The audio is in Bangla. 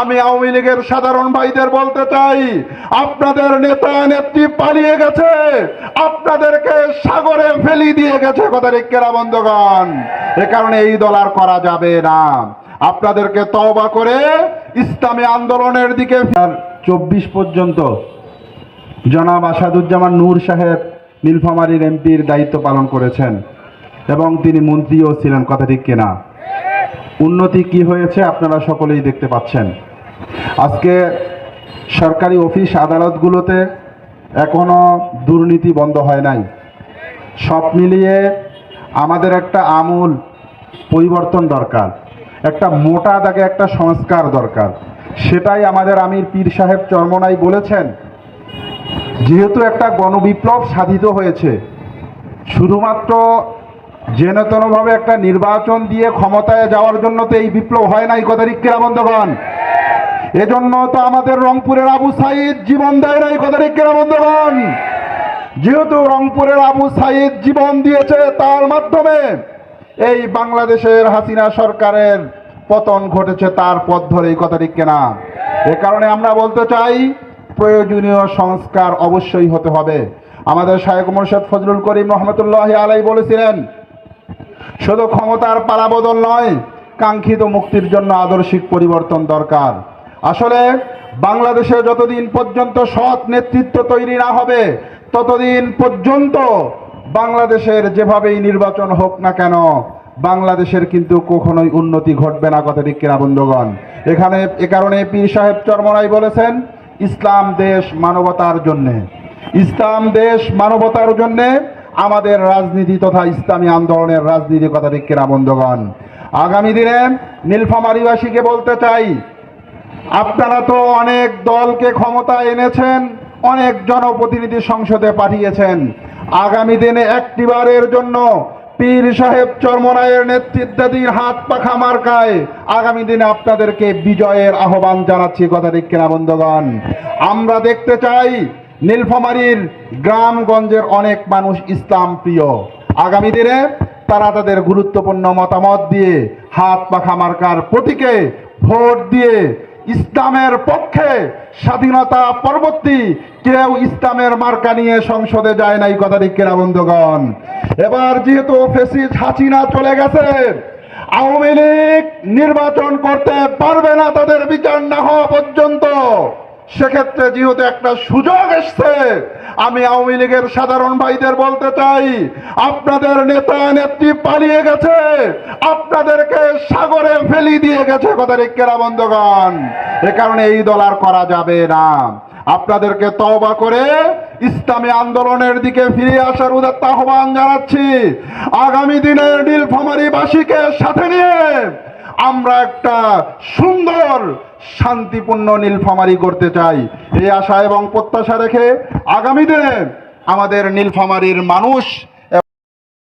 আমি আওয়ামী লীগের সাধারণ ভাইদের বলতে চাই, আপনাদের নেতা নেত্রী পালিয়ে গেছে, আপনাদেরকে সাগরে ফেলি দিয়ে গেছে কথারিকেরা বন্ধগণ? এ কারণে এই দল আর করা যাবে না। আপনাদেরকে তওবা করে ইসলামী আন্দোলনের দিকে চব্বিশ পর্যন্ত জনাব আসাদুজ্জামান নূর সাহেব নীলফামারীর এমপির দায়িত্ব পালন করেছেন এবং তিনি মন্ত্রীও ছিলেন, কথা ঠিক কিনা? উন্নতি কি হয়েছে আপনারা সকলেই দেখতে পাচ্ছেন। আজকে সরকারি অফিস আদালতগুলোতে এখনও দুর্নীতি বন্ধ হয় নাই। সব মিলিয়ে আমাদের একটা আমূল পরিবর্তন দরকার, একটা মোটা দাগে একটা সংস্কার দরকার। সেটাই আমাদের আমির পীর সাহেব চর্মনাই বলেছেন, যেহেতু একটা গণবিপ্লব সাধিত হয়েছে, শুধুমাত্র যেনতনভাবে একটা নির্বাচন দিয়ে ক্ষমতায় যাওয়ার জন্য তো এই বিপ্লব হয় নাই কথারিকেরা বন্ধগণ? এজন্য তো আমাদের রংপুরের আবু সাইদ জীবন দেয় নাই কথারিকেরা বন্ধগণ? যেহেতু রংপুরের আবু সাইদ জীবন দিয়েছে তার মাধ্যমে, এই বাংলাদেশের হাসিনা সরকারের পতন ঘটেছে তার পথ ধরে এই কথা ঠিক কেনা? এ কারণে আমরা বলতে চাই, প্রয়োজনীয় সংস্কার অবশ্যই হতে হবে। আমাদের শাহেক মোর্শেদ ফজলুল করিম রহমতুল্লাহ আলাই বলেছিলেন, শুধু ক্ষমতার পালাবদল নয়, কাঙ্ক্ষিত মুক্তির জন্য আদর্শিক পরিবর্তন দরকার। আসলে বাংলাদেশে যতদিন পর্যন্ত সৎ নেতৃত্ব তৈরি না হবে, ততদিন পর্যন্ত বাংলাদেশের যেভাবেই নির্বাচন হোক না কেন, বাংলাদেশের কিন্তু কখনোই উন্নতি ঘটবে না কথা ঠিক কিনা বন্ধুগণ। এখানে এ কারণে পীর সাহেব চরমরাই বলেছেন, ইসলাম দেশ মানবতার জন্যে। ইসলাম দেশ মানবতার জন্যে আমাদের রাজনীতি তথা ইসলামী আন্দোলনের রাজনীতি কথা ঠিক কিনা বন্ধুগণ। আগামী দিনে নীলফামারিবাসীকে বলতে চাই আপনারা তো অনেক দলকে ক্ষমতা এনেছেন, অনেক জনপ্রতিনিধি সংসদে পাঠিয়েছেন। আগামী দিনে একটিবারের জন্য পীর সাহেব চরমনায়ের নেতৃত্বাধীন হাত পাখা মার্কায় আগামী দিনে আপনাদেরকে বিজয়ের আহ্বান জানাচ্ছি কথা ঠিক কিনা, বন্ধুগণ। আমরা দেখতে চাই নীলফামারীর গ্রামগঞ্জের অনেক মানুষ ইসলাম প্রিয়। আগামী দিনে তারা তাদের গুরুত্বপূর্ণ মতামত দিয়ে হাত পাখা মার্কার প্রতীকে ভোট দিয়ে ইসলামের পক্ষে স্বাধীনতা পরবর্তী কেউ ইসলামের মার্কা নিয়ে সংসদে যায় নাই, কথা ঠিক বন্ধুগণ? এবার যেহেতু ফেসিস হাসিনা চলে গেছে, আওয়ামী লীগ নির্বাচন করতে পারবে না, তাদের বিচার না হওয়া পর্যন্ত সেক্ষেত্রে যেহেতু একটা সুযোগ এসছে, আমি আওয়ামী লীগের সাধারণ ভাইদের বলতে চাই, আপনাদের নেতা নেত্রী পালিয়ে গেছে, আপনাদেরকে সাগরে ফেলি দিয়ে গেছে, কথা রেখেরা বন্ধগণ? এ কারণে এই দল আর করা যাবে না। আপনাদেরকে তওবা করে ইসলামী আন্দোলনের দিকে ফিরে আসার উদাত্ত আহ্বান জানাচ্ছি। আগামী দিনের নীলফামারীবাসীকে সাথে নিয়ে আমরা একটা সুন্দর, শান্তিপূর্ণ নীলফামারি করতে চাই। এই আশা এবং প্রত্যাশা রেখে আগামী দিনে আমাদের নীলফামারির মানুষ